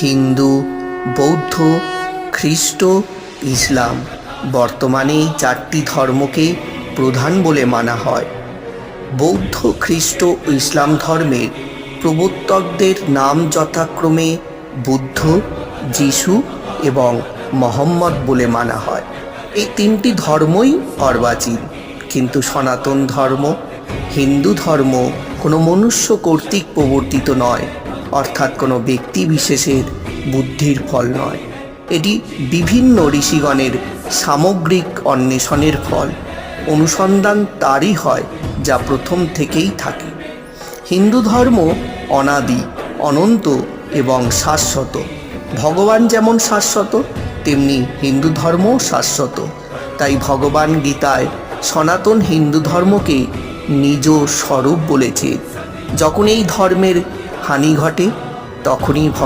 হিন্দু, বৌদ্ধ, খ্রিস্ট, ইসলাম বর্তমানে চারটি ধর্মকে প্রধান বলে মানা হয়। বৌদ্ধ, খ্রিস্ট ইসলাম ধর্মের প্রবর্তকদের নাম যথাক্রমে বুদ্ধ, যিশু এবং মোহাম্মদ বলে মানা হয়। এই তিনটি ধর্মই অর্বাচীন। কিন্তু সনাতন ধর্ম, হিন্দু ধর্ম কোনো মনুষ্য কর্তৃক প্রবর্তিত নয়। অর্থাৎ কোনো ব্যক্তি বিশেষের বুদ্ধির ফল নয়। এটি বিভিন্ন ঋষিগণের সামগ্রিক অন্বেষণের ফল। অনুসন্ধান তারই হয় যা প্রথম থেকেই থাকে। হিন্দু ধর্ম অনাদি, অনন্ত এবং শাশ্বত। ভগবান যেমন শাশ্বত, তেমনি হিন্দু ধর্মও শাশ্বত। তাই ভগবান গীতায় সনাতন হিন্দু ধর্মকে নিজ স্বরূপ বলেছে। যখন এই ধর্মের হানি ঘটে তখনই